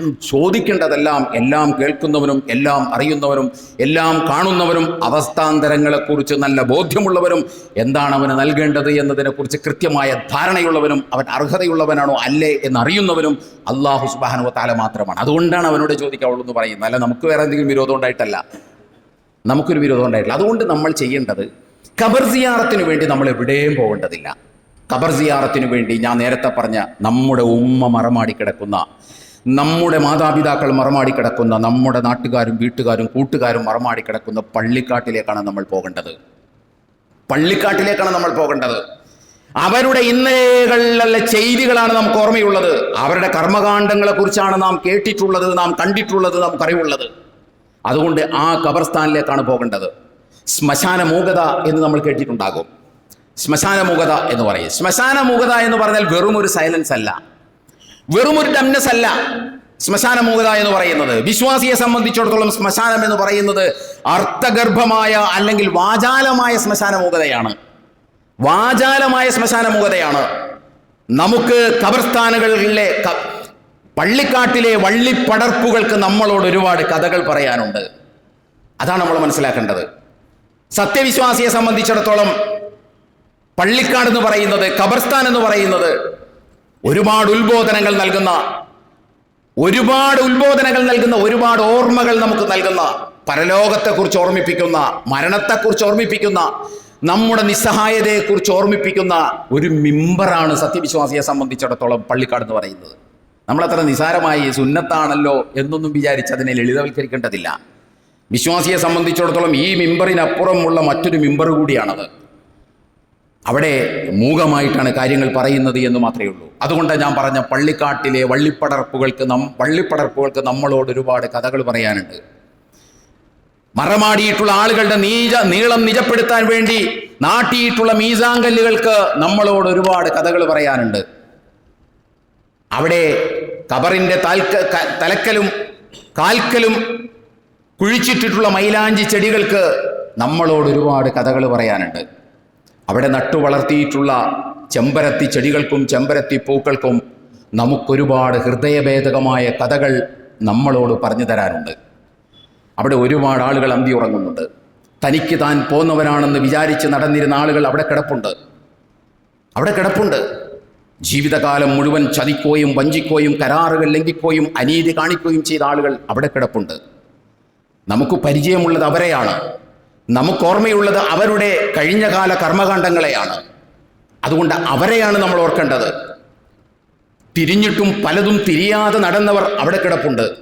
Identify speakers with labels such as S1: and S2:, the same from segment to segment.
S1: ചോദിക്കേണ്ടതെല്ലാം എല്ലാം കേൾക്കുന്നവനും എല്ലാം അറിയുന്നവനും എല്ലാം കാണുന്നവനും അവസ്ഥാന്തരങ്ങളെക്കുറിച്ച് നല്ല ബോധ്യമുള്ളവരും എന്താണ് അവന് നൽകേണ്ടത് എന്നതിനെക്കുറിച്ച് കൃത്യമായ ധാരണയുള്ളവനും അവൻ അർഹതയുള്ളവനാണോ അല്ലേ എന്നറിയുന്നവനും അള്ളാഹു സുബാനുവ താല മാത്രമാണ്. അതുകൊണ്ടാണ് അവനോട് ചോദിക്കാവുള്ളൂ എന്ന് പറയുന്നത്. അല്ല നമുക്ക് വേറെ എന്തെങ്കിലും വിരോധം ഉണ്ടായിട്ടല്ല. നമുക്കൊരു വിരോധം ഉണ്ടായിട്ടില്ല. അതുകൊണ്ട് നമ്മൾ ചെയ്യേണ്ടത് ഖബർ സിയാറത്തിന് വേണ്ടി നമ്മൾ എവിടെയും പോകേണ്ടതില്ല. ഖബർ സിയാറത്തിന് വേണ്ടി ഞാൻ നേരത്തെ പറഞ്ഞ നമ്മുടെ ഉമ്മ മറമാടി കിടക്കുന്ന നമ്മുടെ മാതാപിതാക്കൾ മറമാടി കിടക്കുന്ന നമ്മുടെ നാട്ടുകാരും വീട്ടുകാരും കൂട്ടുകാരും മറമാടി കിടക്കുന്ന പള്ളിക്കാട്ടിലേക്കാണ് നമ്മൾ പോകേണ്ടത്. പള്ളിക്കാട്ടിലേക്കാണ് നമ്മൾ പോകേണ്ടത്. അവരുടെ ഇന്നലെകളിലെ ചെയ്തികളാണ് നമുക്ക് ഓർമ്മയുള്ളത്. അവരുടെ കർമ്മകാണ്ഡങ്ങളെ കുറിച്ചാണ് നാം കേട്ടിട്ടുള്ളത് നാം കണ്ടിട്ടുള്ളത് നമുക്കറിവുള്ളത്. അതുകൊണ്ട് ആ കബർസ്ഥാനിലേക്കാണ് പോകേണ്ടത്. ശ്മശാന മൂകത എന്ന് നമ്മൾ കേട്ടിട്ടുണ്ടാകും. ശ്മശാന മൂകത എന്ന് പറയും. ശ്മശാന മൂകത എന്ന് പറഞ്ഞാൽ വെറും ഒരു സൈലൻസ് അല്ല വെറും ഒരു ഡംനസ് അല്ല ശ്മശാന മൂകത എന്ന് പറയുന്നത്. വിശ്വാസിയെ സംബന്ധിച്ചിടത്തോളം ശ്മശാനം എന്ന് പറയുന്നത് അർത്ഥഗർഭമായ അല്ലെങ്കിൽ വാചാലമായ ശ്മശാന മൂകതയാണ് വാചാലമായ ശ്മശാന മൂകതയാണ് നമുക്ക് ഖബർസ്ഥാനുകളിലെ പള്ളിക്കാട്ടിലെ വള്ളിപ്പടർപ്പുകൾക്ക് നമ്മളോട് ഒരുപാട് കഥകൾ പറയാനുണ്ട്. അതാണ് നമ്മൾ മനസ്സിലാക്കേണ്ടത്. സത്യവിശ്വാസിയെ സംബന്ധിച്ചിടത്തോളം പള്ളിക്കാട് എന്ന് പറയുന്നത് കബർസ്ഥാൻ എന്ന് പറയുന്നത് ഒരുപാട് ഉത്ബോധനങ്ങൾ നൽകുന്ന ഒരുപാട് ഉത്ബോധനങ്ങൾ നൽകുന്ന ഒരുപാട് ഓർമ്മകൾ നമുക്ക് നൽകുന്ന പരലോകത്തെക്കുറിച്ച് ഓർമ്മിപ്പിക്കുന്ന മരണത്തെക്കുറിച്ച് ഓർമ്മിപ്പിക്കുന്ന നമ്മുടെ നിസ്സഹായതയെക്കുറിച്ച് ഓർമ്മിപ്പിക്കുന്ന ഒരു മിമ്പറാണ് സത്യവിശ്വാസിയെ സംബന്ധിച്ചിടത്തോളം പള്ളിക്കാട് എന്ന് പറയുന്നത്. നമ്മളത്ര നിസാരമായി സുന്നത്താണല്ലോ എന്നൊന്നും വിചാരിച്ച് അതിനെ ലളിതവൽക്കരിക്കേണ്ടതില്ല. വിശ്വാസിയെ സംബന്ധിച്ചിടത്തോളം ഈ മിമ്പറിനപ്പുറമുള്ള മറ്റൊരു മിമ്പർ കൂടിയാണത്. അവിടെ മൂകമായിട്ടാണ് കാര്യങ്ങൾ പറയുന്നത് എന്ന് മാത്രമേ ഉള്ളൂ. അതുകൊണ്ട് ഞാൻ പറഞ്ഞ പള്ളിക്കാട്ടിലെ വള്ളിപ്പടർപ്പുകൾക്ക് നം വള്ളിപ്പടർപ്പുകൾക്ക് നമ്മളോട് ഒരുപാട് കഥകൾ പറയാനുണ്ട്. മറമാടിയിട്ടുള്ള ആളുകളുടെ നീജ നീളം നിജപ്പെടുത്താൻ വേണ്ടി നാട്ടിയിട്ടുള്ള മീസാങ്കല്ലുകൾക്ക് നമ്മളോട് ഒരുപാട് കഥകൾ പറയാനുണ്ട്. അവിടെ കബറിന്റെ താൽക്ക തലക്കലും കാൽക്കലും കുഴിച്ചിട്ടിട്ടുള്ള മൈലാഞ്ചി ചെടികൾക്ക് നമ്മളോട് ഒരുപാട് കഥകൾ പറയാനുണ്ട്. അവിടെ നട്ടു വളർത്തിയിട്ടുള്ള ചെമ്പരത്തി ചെടികൾക്കും ചെമ്പരത്തി പൂക്കൾക്കും നമുക്കൊരുപാട് ഹൃദയഭേദകമായ കഥകൾ നമ്മളോട് പറഞ്ഞു തരാനുണ്ട്. അവിടെ ഒരുപാട് ആളുകൾ അന്തി ഉറങ്ങുന്നുണ്ട്. തനിക്ക് താൻ പോന്നവനാണെന്ന് വിചാരിച്ച് നടന്നിരുന്ന ആളുകൾ അവിടെ കിടപ്പുണ്ട്. അവിടെ കിടപ്പുണ്ട്. ജീവിതകാലം മുഴുവൻ ചതിക്കുകയും വഞ്ചിക്കുകയും കരാറുകൾ ലംഘിക്കുകയും അനീതി കാണിക്കുകയും ചെയ്ത ആളുകൾ അവിടെ കിടപ്പുണ്ട്. നമുക്ക് പരിചയമുള്ളത് അവരെയാണ്. നമുക്ക് ഓർമ്മയുള്ളത് അവരുടെ കഴിഞ്ഞകാല കർമ്മകാണ്ഡങ്ങളെയാണ്. അതുകൊണ്ട് അവരെയാണ് നമ്മൾ ഓർക്കേണ്ടത്. തിരിഞ്ഞിട്ടും പലതും തിരിയാതെ നടന്നവർ അവിടെ കിടപ്പുണ്ട്.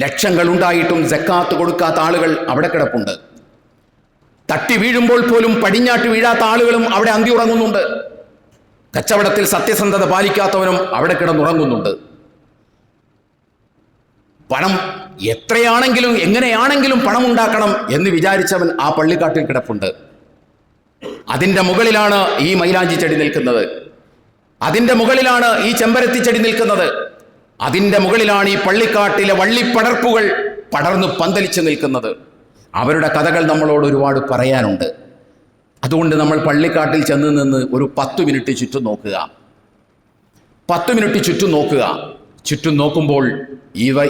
S1: ലക്ഷങ്ങൾ ഉണ്ടായിട്ടും ജക്കാത്ത് കൊടുക്കാത്ത ആളുകൾ അവിടെ കിടപ്പുണ്ട്. തട്ടി വീഴുമ്പോൾ പോലും പടിഞ്ഞാട്ട് വീഴാത്ത ആളുകളും അവിടെ അന്തി ഉറങ്ങുന്നുണ്ട്. കച്ചവടത്തിൽ സത്യസന്ധത പാലിക്കാത്തവനും അവിടെ കിടന്നുറങ്ങുന്നുണ്ട്. പണം എത്രയാണെങ്കിലും എങ്ങനെയാണെങ്കിലും പണം ഉണ്ടാക്കണം എന്ന് വിചാരിച്ചവൻ ആ പള്ളിക്കാട്ടിൽ കിടപ്പുണ്ട്. അതിന്റെ മുകളിലാണ് ഈ മൈലാഞ്ചി ചെടി നിൽക്കുന്നത്. അതിന്റെ മുകളിലാണ് ഈ ചെമ്പരത്തി ചെടി നിൽക്കുന്നത്. അതിന്റെ മുകളിലാണ് ഈ പള്ളിക്കാട്ടിലെ വള്ളിപ്പടർപ്പുകൾ പടർന്നു പന്തലിച്ച് നിൽക്കുന്നത്. അവരുടെ കഥകൾ നമ്മളോട് ഒരുപാട് പറയാനുണ്ട്. അതുകൊണ്ട് നമ്മൾ പള്ളിക്കാട്ടിൽ ചെന്ന് നിന്ന് ഒരു പത്ത് മിനിറ്റ് ചുറ്റും നോക്കുക. പത്ത് മിനിറ്റ് ചുറ്റും നോക്കുക. ചുറ്റും നോക്കുമ്പോൾ ഇവ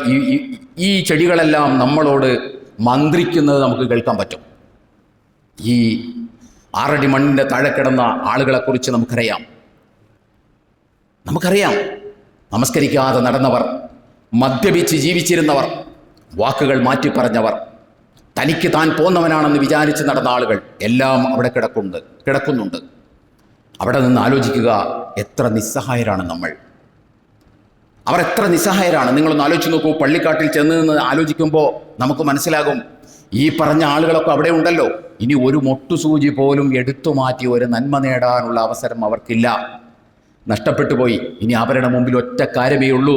S1: ഈ- ചെടികളെല്ലാം നമ്മളോട് മന്ത്രിക്കുന്നത് നമുക്ക് കേൾക്കാൻ പറ്റും. ഈ ആറടി മണ്ണിന്റെ താഴെ കിടന്ന ആളുകളെക്കുറിച്ച് നമുക്കറിയാം. നമുക്കറിയാം. നമസ്കരിക്കാതെ നടന്നവർ മദ്യപിച്ച് ജീവിച്ചിരുന്നവർ വാക്കുകൾ മാറ്റി പറഞ്ഞവർ തനിക്ക് താൻ പോന്നവനാണെന്ന് വിചാരിച്ച് നടന്ന ആളുകൾ എല്ലാം അവിടെ കിടക്കുന്നുണ്ട് കിടക്കുന്നുണ്ട്. അവിടെ നിന്ന് ആലോചിക്കുക എത്ര നിസ്സഹായരാണ് നമ്മൾ. അവർ എത്ര നിസ്സഹായരാണ്? നിങ്ങളൊന്ന് ആലോചിച്ച് നോക്കൂ. പള്ളിക്കാട്ടിൽ ചെന്ന് നിന്ന് ആലോചിക്കുമ്പോൾ നമുക്ക് മനസ്സിലാകും. ഈ പറഞ്ഞ ആളുകളൊക്കെ അവിടെ ഉണ്ടല്ലോ. ഇനി ഒരു മൊട്ടുസൂചി പോലും എടുത്തു മാറ്റി ഒരു നന്മ നേടാനുള്ള അവസരം അവർക്കില്ല. നഷ്ടപ്പെട്ടു പോയി. ഇനി അവരുടെ മുമ്പിൽ ഒറ്റ കാര്യമേ ഉള്ളൂ.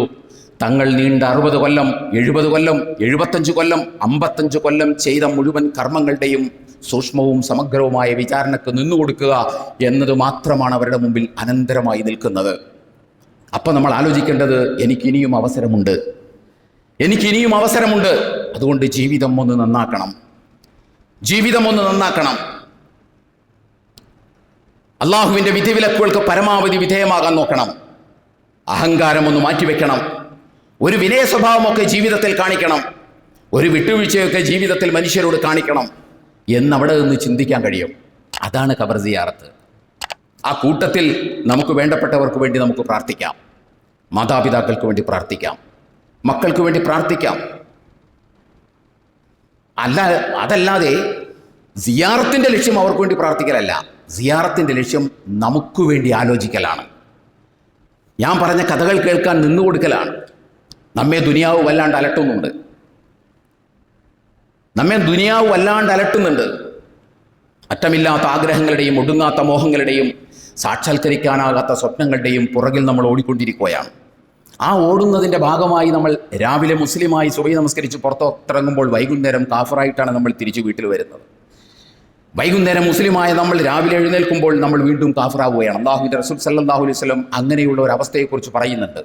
S1: തങ്ങൾ നീണ്ട അറുപത് കൊല്ലം എഴുപത് കൊല്ലം എഴുപത്തഞ്ച് കൊല്ലം അമ്പത്തഞ്ച് കൊല്ലം ചെയ്ത മുഴുവൻ കർമ്മങ്ങളുടെയും സൂക്ഷ്മവും സമഗ്രവുമായ വിചാരണക്ക് നിന്നുകൊടുക്കുക എന്നത് മാത്രമാണ് അവരുടെ മുമ്പിൽ അനന്തരമായി നിൽക്കുന്നത്. അപ്പം നമ്മൾ ആലോചിക്കേണ്ടത് എനിക്കിനിയും അവസരമുണ്ട്. എനിക്കിനിയും അവസരമുണ്ട്. അതുകൊണ്ട് ജീവിതം ഒന്ന് നന്നാക്കണം. ജീവിതം ഒന്ന് നന്നാക്കണം. അള്ളാഹുവിന്റെ വിധിവിലക്കുകൾക്ക് പരമാവധി വിധേയമാകാൻ നോക്കണം. അഹങ്കാരം ഒന്ന് മാറ്റിവെക്കണം. ഒരു വിനയ സ്വഭാവമൊക്കെ ജീവിതത്തിൽ കാണിക്കണം. ഒരു വിട്ടുവീഴ്ചയൊക്കെ ജീവിതത്തിൽ മനുഷ്യരോട് കാണിക്കണം. എന്നവിടെ നിന്ന് ചിന്തിക്കാൻ കഴിയും. അതാണ് ഖബർ സിയാറത്ത്. ആ കൂട്ടത്തിൽ നമുക്ക് വേണ്ടപ്പെട്ടവർക്ക് വേണ്ടി നമുക്ക് പ്രാർത്ഥിക്കാം. മാതാപിതാക്കൾക്ക് വേണ്ടി പ്രാർത്ഥിക്കാം. മക്കൾക്ക് വേണ്ടി പ്രാർത്ഥിക്കാം. അല്ല അതല്ലാതെ സിയാറത്തിന്റെ ലക്ഷ്യം അവർക്ക് വേണ്ടി പ്രാർത്ഥിക്കലല്ല. സിയാറത്തിന്റെ ലക്ഷ്യം നമുക്ക് വേണ്ടി ആലോചിക്കലാണ്. ഞാൻ പറഞ്ഞ കഥകൾ കേൾക്കാൻ നിന്നു കൊടുക്കലാണ് നമ്മെ ദുനിയാവ് വല്ലാണ്ട് അലട്ടുന്നുണ്ട്. നമ്മെ ദുനിയാവ് വല്ലാണ്ട് അലട്ടുന്നുണ്ട്. അറ്റമില്ലാത്ത ആഗ്രഹങ്ങളുടെയും ഒടുങ്ങാത്ത മോഹങ്ങളുടെയും സാക്ഷാത്കരിക്കാനാകാത്ത സ്വപ്നങ്ങളുടെയും പുറകിൽ നമ്മൾ ഓടിക്കൊണ്ടിരിക്കുകയാണ്. ആ ഓടുന്നതിന്റെ ഭാഗമായി നമ്മൾ രാവിലെ മുസ്ലിമായി സുബൈ നമസ്കരിച്ച് പുറത്തിറങ്ങുമ്പോൾ വൈകുന്നേരം കാഫറായിട്ടാണ് നമ്മൾ തിരിച്ചു വീട്ടിൽ വരുന്നത്. വൈകുന്നേരം മുസ്ലിമായ നമ്മൾ രാവിലെ എഴുന്നേൽക്കുമ്പോൾ നമ്മൾ വീണ്ടും കാഫറാവുകയാണ്. അള്ളാഹുബിന്റെ റസൂൽ സല്ലാഹു അലൈഹി സ്വലം അങ്ങനെയുള്ള ഒരു അവസ്ഥയെക്കുറിച്ച് പറയുന്നുണ്ട്.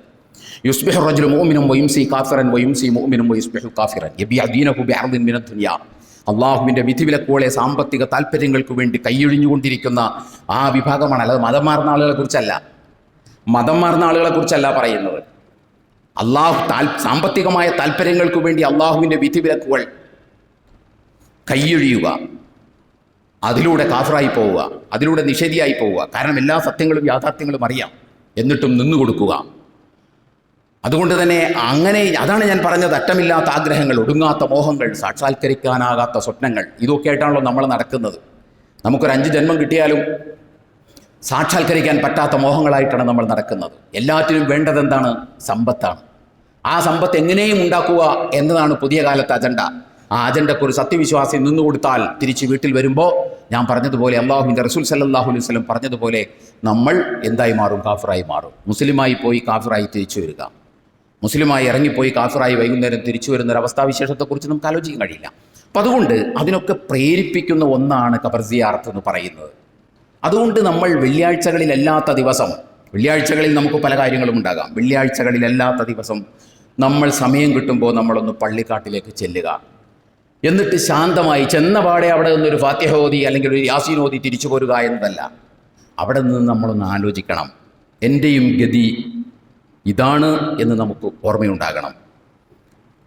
S1: യുസ്ബിഹ് റജുൽ മോമിനും വൈംസി കാഫിറൻ വൈംസി മോമിനും വയുസ്ബിഹു കാഫിറൻ. എബി അദീനഹു ബിഅർദിൻ മിനദ് ദുനിയ. അള്ളാഹുവിന്റെ വിധിവിലക്കുകളെ സാമ്പത്തിക താല്പര്യങ്ങൾക്ക് വേണ്ടി കൈയൊഴിഞ്ഞുകൊണ്ടിരിക്കുന്ന ആ വിഭാഗമാണ്. അല്ലാതെ മതം മാറുന്ന ആളുകളെ കുറിച്ചല്ല. മതം മാറുന്ന ആളുകളെ കുറിച്ചല്ല പറയുന്നത്. അള്ളാഹു താൽ സാമ്പത്തികമായ താല്പര്യങ്ങൾക്ക് വേണ്ടി അള്ളാഹുവിന്റെ വിധിവിലക്കുകൾ കൈയൊഴിയുക. അതിലൂടെ കാഫറായി പോവുക. അതിലൂടെ നിഷേധിയായി പോവുക. കാരണം എല്ലാ സത്യങ്ങളും യാഥാർത്ഥ്യങ്ങളും അറിയാം. എന്നിട്ടും നിന്നു കൊടുക്കുക അതുകൊണ്ട് തന്നെ അങ്ങനെ അതാണ് ഞാൻ പറഞ്ഞത് അറ്റമില്ലാത്ത ആഗ്രഹങ്ങൾ ഒടുങ്ങാത്ത മോഹങ്ങൾ സാക്ഷാത്കരിക്കാനാകാത്ത സ്വപ്നങ്ങൾ. ഇതൊക്കെ ആയിട്ടാണല്ലോ നമ്മൾ നടക്കുന്നത്. നമുക്കൊരു അഞ്ച് ജന്മം കിട്ടിയാലും സാക്ഷാത്കരിക്കാൻ പറ്റാത്ത മോഹങ്ങളായിട്ടാണ് നമ്മൾ നടക്കുന്നത്. എല്ലാറ്റിനും വേണ്ടത് എന്താണ് സമ്പത്താണ്. ആ സമ്പത്ത് എങ്ങനെയും ഉണ്ടാക്കുക എന്നതാണ് പുതിയ കാലത്തെ അജണ്ട. ആ അജണ്ടക്ക് ഒരു സത്യവിശ്വാസി നിന്നു കൊടുത്താൽ തിരിച്ച് വീട്ടിൽ വരുമ്പോൾ ഞാൻ പറഞ്ഞതുപോലെ അള്ളാഹുവിന്റെ റസൂൽ സല്ലാഹു അലൈഹി വസല്ലം പറഞ്ഞതുപോലെ നമ്മൾ എന്തായി മാറും? കാഫിറായി മാറും. മുസ്ലിമായി പോയി കാഫിറായി തിരിച്ചു വരിക. മുസ്ലിമായി ഇറങ്ങിപ്പോയി കാഫിറായി വൈകുന്നേരം തിരിച്ചു വരുന്ന അവസ്ഥാവിശേഷത്തെക്കുറിച്ച് നമുക്ക് ആലോചിക്കാൻ കഴിയില്ല. അപ്പം അതുകൊണ്ട് അതിനൊക്കെ പ്രേരിപ്പിക്കുന്ന ഒന്നാണ് ഖബർ സിയാർത്ത് എന്ന് പറയുന്നത്. അതുകൊണ്ട് നമ്മൾ വെള്ളിയാഴ്ചകളിലല്ലാത്ത ദിവസം വെള്ളിയാഴ്ചകളിൽ നമുക്ക് പല കാര്യങ്ങളും ഉണ്ടാകാം. വെള്ളിയാഴ്ചകളിലല്ലാത്ത ദിവസം നമ്മൾ സമയം കിട്ടുമ്പോൾ നമ്മളൊന്ന് പള്ളിക്കാട്ടിലേക്ക് ചെല്ലുക. എന്നിട്ട് ശാന്തമായി ചെന്ന പാടെ അവിടെ നിന്നൊരു ഫാത്തിഹ ഓതി അല്ലെങ്കിൽ ഒരു യാസീനോദി തിരിച്ചു പോരുക എന്നതല്ല. അവിടെ നിന്ന് നമ്മളൊന്ന് ആലോചിക്കണം. എന്റെയും ഗതി ഇതാണ് എന്ന് നമുക്ക് ഓർമ്മയുണ്ടാകണം.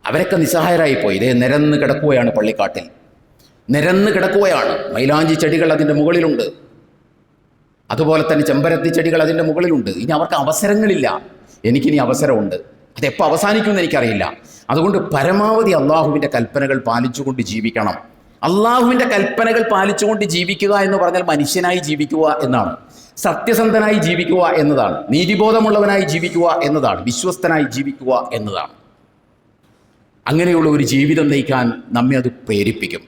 S1: അവരൊക്കെ നിസ്സഹായരായി പോയി ഇതേ നിരന്ന് കിടക്കുകയാണ് പള്ളിക്കാട്ടിൽ. നിരന്ന് കിടക്കുകയാണ്. മൈലാഞ്ചി ചെടികൾ അതിന്റെ മുകളിലുണ്ട്. അതുപോലെ തന്നെ ചെമ്പരത്തി ചെടികൾ അതിന്റെ മുകളിലുണ്ട്. ഇനി അവർക്ക് അവസരങ്ങളില്ല. എനിക്കിനി അവസരമുണ്ട്. അതെപ്പോൾ അവസാനിക്കുമെന്ന് എനിക്കറിയില്ല. അതുകൊണ്ട് പരമാവധി അള്ളാഹുവിന്റെ കൽപ്പനകൾ പാലിച്ചുകൊണ്ട് ജീവിക്കണം. അള്ളാഹുവിന്റെ കൽപ്പനകൾ പാലിച്ചുകൊണ്ട് ജീവിക്കുക എന്ന് പറഞ്ഞാൽ മനുഷ്യനായി ജീവിക്കുക എന്നാണ്. സത്യസന്ധനായി ജീവിക്കുക എന്നതാണ്. നീതിബോധമുള്ളവനായി ജീവിക്കുക എന്നതാണ്. വിശ്വസ്തനായി ജീവിക്കുക എന്നതാണ്. അങ്ങനെയുള്ള ഒരു ജീവിതം നയിക്കാൻ നമ്മെ അത് പ്രേരിപ്പിക്കും.